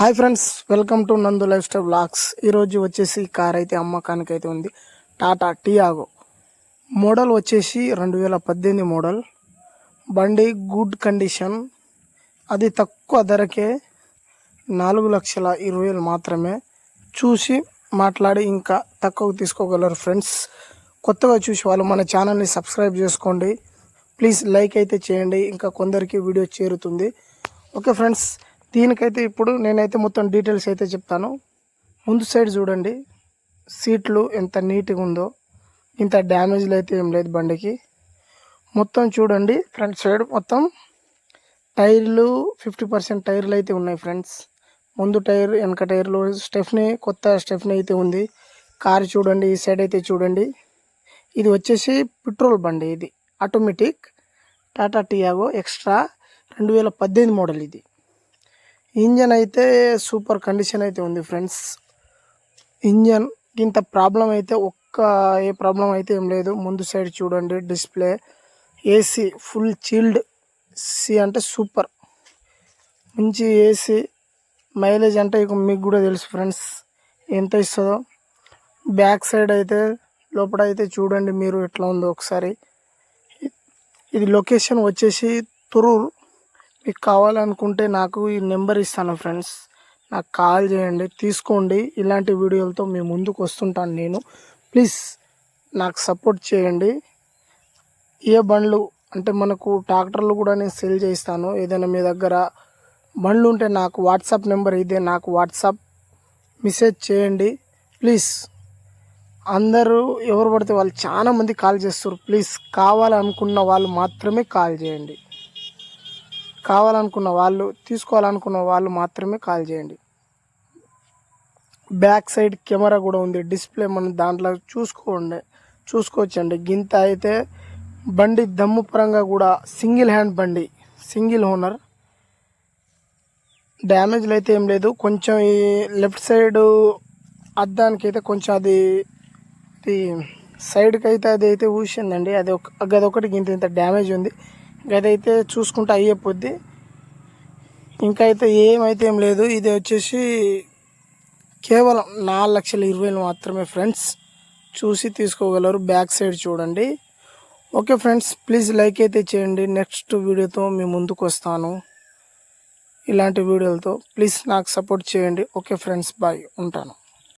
Hi friends welcome to Nandu lifestyle blogs ఈరోజు వచ్చేసి car అయితే అమ్మకానికి అయితే ఉంది. టాటా టియాగో. మోడల్ వచ్చేసి రెండు వేల పద్దెనిమిది మోడల్. బండి గుడ్ కండిషన్. అది తక్కువ ధరకే నాలుగు లక్షల ఇరవై వేలు మాత్రమే. చూసి మాట్లాడి ఇంకా తక్కువ తీసుకోగలరు ఫ్రెండ్స్. కొత్తగా చూసి వాళ్ళు మన ఛానల్ని సబ్స్క్రైబ్ చేసుకోండి. ప్లీజ్ లైక్ అయితే చేయండి. ఇంకా కొందరికి వీడియో చేరుతుంది. ఓకే ఫ్రెండ్స్ దీనికైతే ఇప్పుడు నేనైతే మొత్తం డీటెయిల్స్ అయితే చెప్తాను. ముందు సైడ్ చూడండి. సీట్లు ఎంత నీట్గా ఉందో ఇంత డ్యామేజ్లు అయితే ఏం లేదు బండికి. మొత్తం చూడండి ఫ్రంట్ సైడ్ మొత్తం టైర్లు ఫిఫ్టీ పర్సెంట్ టైర్లు అయితే ఉన్నాయి ఫ్రెండ్స్. ముందు టైర్ వెనక టైర్లు స్టెఫ్నీ కొత్త స్టెఫ్నీ అయితే ఉంది. కారు చూడండి ఈ సైడ్ అయితే చూడండి. ఇది వచ్చేసి పెట్రోల్ బండి ఇది. ఆటోమేటిక్ టాటా టియాగో ఎక్స్ట్రా రెండు వేల పద్దెనిమిది మోడల్ ఇది. ఇంజన్ అయితే సూపర్ కండిషన్ అయితే ఉంది ఫ్రెండ్స్. ఇంజన్ ఇంత ప్రాబ్లం అయితే ఒక్క ఏ ప్రాబ్లం అయితే ఏం లేదు. ముందు సైడ్ చూడండి డిస్ప్లే. ఏసీ ఫుల్ చీల్డ్ సి అంటే సూపర్. మంచి ఏసీ మైలేజ్ అంటే ఇక మీకు కూడా తెలుసు ఫ్రెండ్స్. ఎంత ఇస్తుందో. బ్యాక్ సైడ్ అయితే లోపల అయితే చూడండి మీరు ఎట్లా ఉందో ఒకసారి. ఇది లొకేషన్ వచ్చేసి తురూర్ మీకు కావాలనుకుంటే నాకు ఈ నెంబర్ ఇస్తాను ఫ్రెండ్స్. నాకు కాల్ చేయండి తీసుకోండి. ఇలాంటి వీడియోలతో మీ ముందుకు వస్తుంటాను నేను. ప్లీజ్ నాకు సపోర్ట్ చేయండి. ఏ బండ్లు అంటే మనకు ట్రాక్టర్లు కూడా నేను సెల్ చేస్తాను ఏదైనా మీ దగ్గర బండ్లు ఉంటే నాకు వాట్సాప్ నెంబర్ ఇదే నాకు వాట్సాప్ మెసేజ్ చేయండి. ప్లీజ్ అందరూ ఎవరు పడితే వాళ్ళు చాలా మంది కాల్ చేస్తారు. ప్లీజ్ కావాలనుకున్న వాళ్ళు మాత్రమే కాల్ చేయండి. కావాలనుకున్న వాళ్ళు తీసుకోవాలనుకున్న వాళ్ళు మాత్రమే కాల్ చేయండి. బ్యాక్ సైడ్ కెమెరా కూడా ఉంది. డిస్ప్లే మనం దాంట్లో చూసుకోండి. చూసుకోవచ్చండి. గింత అయితే బండి దమ్ము పరంగా కూడా సింగిల్ హ్యాండ్ బండి సింగిల్ ఓనర్. డ్యామేజ్లు అయితే ఏం లేదు. కొంచెం ఈ లెఫ్ట్ సైడ్ అద్దానికి అయితే కొంచెం అది సైడ్కి అయితే అది అయితే ఊసిందండి అది ఒక గదొకటి ఇంత ఇంత డ్యామేజ్ ఉంది. గదైతే చూసుకుంటే అయ్యేపోద్ది ఇంకా అయితే ఏమైతే ఏం లేదు. ఇది వచ్చేసి కేవలం నాలుగు లక్షల ఇరవై మాత్రమే ఫ్రెండ్స్. చూసి తీసుకోగలరు. బ్యాక్ సైడ్ చూడండి. ఓకే ఫ్రెండ్స్ ప్లీజ్ లైక్ అయితే చేయండి. నెక్స్ట్ వీడియోతో మీ ముందుకు వస్తాను. ఇలాంటి వీడియోలతో ప్లీజ్ నాకు సపోర్ట్ చేయండి. Okay friends bye. ఉంటాను.